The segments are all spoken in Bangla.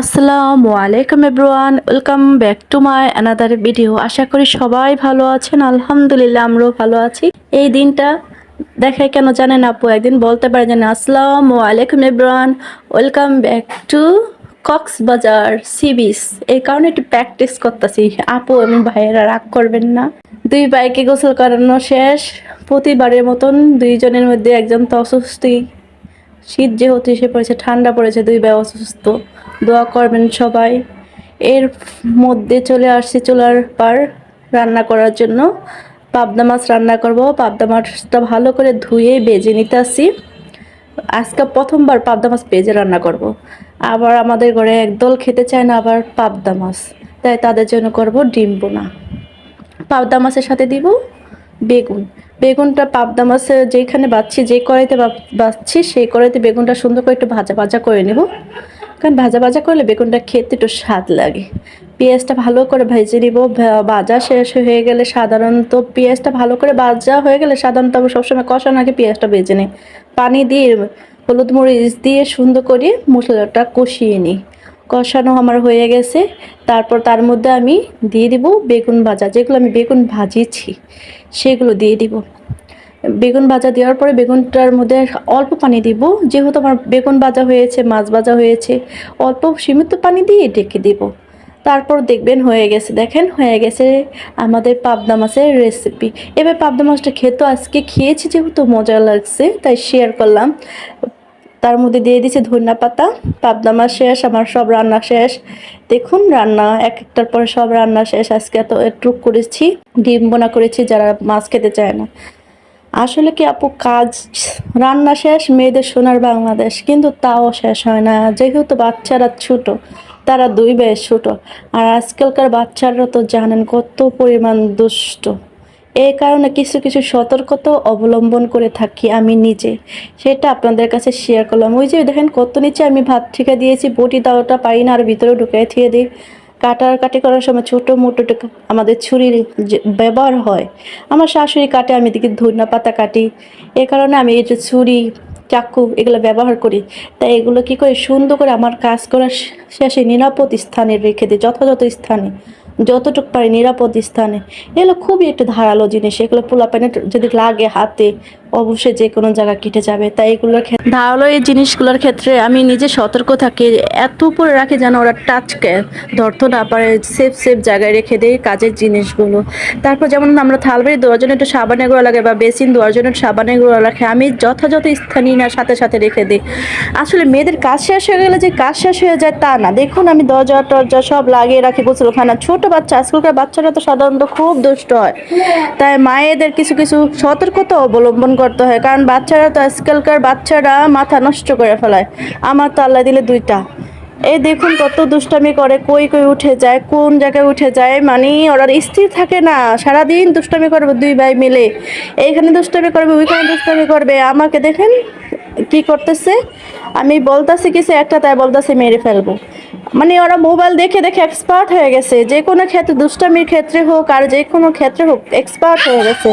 আসসালামু আলাইকুম everyone, welcome back to my another video. আশা করি সবাই ভালো আছেন, আলহামদুলিল্লাহ আমরাও ভালো আছি। এই দিনটা দেখায় কেন জানেন আপু? একদিন বলতে পারে জানেন আসসালামু আলাইকুম everyone, welcome back to Cox's Bazar sea beach এই কারণে একটু প্র্যাকটিস করতেছি। আপু এবং ভাইয়েরা রাগ করবেন না। দুই বাইকে গোসল করানো শেষ। প্রতিবারের মতন দুইজনের মধ্যে একজন তো অসুস্থই। শীত যেহেতু এসে পড়েছে, ঠান্ডা পড়েছে, দুই ভাই অসুস্থ। দোয়া করবেন সবাই। এর মধ্যে চলে আসছি চুলার পার রান্না করার জন্য। পাবদা মাছ রান্না করব। পাবদা মাছটা ভালো করে ধুয়ে বেজে নিতে আসি আজকে প্রথমবার পাবদা মাছ পেঁজে রান্না করব। আবার আমাদের ঘরে একদল খেতে চায় না আবার পাবদা মাছ। তাই তাদের জন্য করব ডিম বোনা। পাবদা মাছের সাথে দিব বেগুন। বেগুনটা পাবদা মাছে যেখানে বাচ্ছি, যে কড়াইতে বাচ্ছি সেই কড়াইতে বেগুনটা সুন্দর করে একটু ভাজা ভাজা করে নেব। কারণ ভাজা ভাজা করলে বেগুনটা খেতে একটু স্বাদ লাগে। পেঁয়াজটা ভালো করে ভেজে নিব। ভাজা শেষ হয়ে গেলে সাধারণত পেঁয়াজটা ভালো করে ভাজা হয়ে গেলে সাধারণত আমি সবসময় কষানো আগে পেঁয়াজটা ভেজে নিই। পানি দিয়ে হলুদ মরিচ দিয়ে সুন্দর করে মশলাটা কষিয়ে নিই। কষানো আমার হয়ে গেছে। তারপর তার মধ্যে আমি দিয়ে দিব বেগুন ভাজা। যেগুলো আমি বেগুন ভাজিয়েছি সেগুলো দিয়ে দিব। বেগুন ভাজা দেওয়ার পরে বেগুনটার মধ্যে অল্প পানি দিব। যেহেতু আমার বেগুন ভাজা হয়েছে, মাছ ভাজা হয়েছে, অল্প সীমিত পানি দিয়ে ডেকে দিব। তারপর দেখবেন হয়ে গেছে, দেখেন হয়ে গেছে আমাদের পাবদা মাছের রেসিপি এবার পাবদা মাছটা খেতে আজকে খেয়েছি যেহেতু মজা লাগছে, তাই শেয়ার করলাম। তার মধ্যে দিয়ে দিয়েছি ধনিয়া পাতা, পাবদা মাছ শেষ, আমার সব রান্না শেষ। দেখুন রান্না এক একটার পরে সব রান্না শেষ। আজকে এত টুক করেছি, ডিম বোনা করেছি, যারা মাছ খেতে চায় না। আসলে কি আপু কাজ, রান্না শেষ, মেয়েদের সোনার বাংলাদেশ, কিন্তু তাও শেষ হয় না। যেহেতু বাচ্চারা ছোট, তারা দুই বেশ ছোট। আর আজকালকার বাচ্চারা তো জানেন কত পরিমাণ দুষ্ট। এই কারণে কিছু কিছু সতর্কতা অবলম্বন করে থাকি আমি নিজে। সেটা আপনাদের কাছে শেয়ার করলাম। ওই যে দেখেন কত নিচে আমি ভাত ঠিকা দিয়েছি, বটি দাওটা পাই না, আর ভিতরে ঢুকিয়ে থিয়ে দিই। কাটার কাটি করার সময় ছোটো মোটো আমাদের ছুরির ব্যবহার হয়। আমার শাশুড়ি কাটে, আমি দিকে ধনিয়া পাতা কাটি। এ কারণে আমি এই যে ছুরি, চাকু এগুলো ব্যবহার করি। তাই এগুলো কি করে সুন্দর করে আমার কাজ করার শেষে নিরাপদ স্থানে রেখে দিই, যথাযথ স্থানে, যতটুকু পারি নিরাপদ স্থানে। এগুলো খুবই একটা ধারালো জিনিস। এগুলো পোলা প্যানে যদি লাগে হাতে অবশ্যই যে কোনো জায়গা কেটে যাবে, তাই এগুলোর ক্ষেত্রে ধারালো এই জিনিসগুলোর ক্ষেত্রে আমি নিজে সতর্ক থাকি, এত উপরে রাখি যেন ওরা টাচকে ধরতে না পারে সেফ সেফ জায়গায় রেখে দেয় কাজের জিনিসগুলো। তারপর যেমন আমরা থালবাড়ি দেওয়ার জন্য একটু সাবানের গুঁড়ো লাগে বা বেসিন দেওয়ার জন্য সাবানের গুঁড়ো রাখে, আমি যথাযথ স্থানে না, সাথে সাথে রেখে দিই। আসলে মেয়েদের কাজ শেষ হয়ে গেলে যে কাজ শেষ হয়ে যায় তা না। দেখুন আমি দরজা, টরজা সব লাগিয়ে রাখি গোসলখানা। ছোট বাচ্চা, আজকালকার বাচ্চারা তো সাধারণত খুব দুষ্ট হয়। তাই মায়েদের কিছু কিছু সতর্কতা অবলম্বন করতে হয়, কারণ বাচ্চারা তো আজকালকার বাচ্চারা মাথা নষ্ট করে ফেলায়। আমার তো আল্লাহ দিলে দুইটা। এই দেখুন কত দুষ্টামি করে, কই কই উঠে যায়, কোন জায়গায় উঠে যায় মানে ওরা স্থির থাকে না। সারাদিন দুষ্টামি করবে দুই ভাই মিলে। এইখানে দুষ্টামি করবে, ওইখানে দুষ্টামি করবে। আমাকে দেখেন কি করতেছে? আমি বলতাছি কিছু, একটা তাই বলতাছি, মেরে ফেলব। মানে ওরা মোবাইল দেখে দেখে এক্সপার্ট হয়ে গেছে। যে কোনো ক্ষেত্রে দুষ্টামির ক্ষেত্রে হোক, আর যে কোনো ক্ষেত্রে হোক এক্সপার্ট হয়ে গেছে।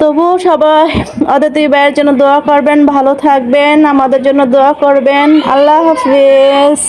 তবুও সবাই অদিতি ভাইয়ের জন্য দোয়া করবেন, ভালো থাকবেন, আমাদের জন্য দোয়া করবেন। আল্লাহ হাফিজ।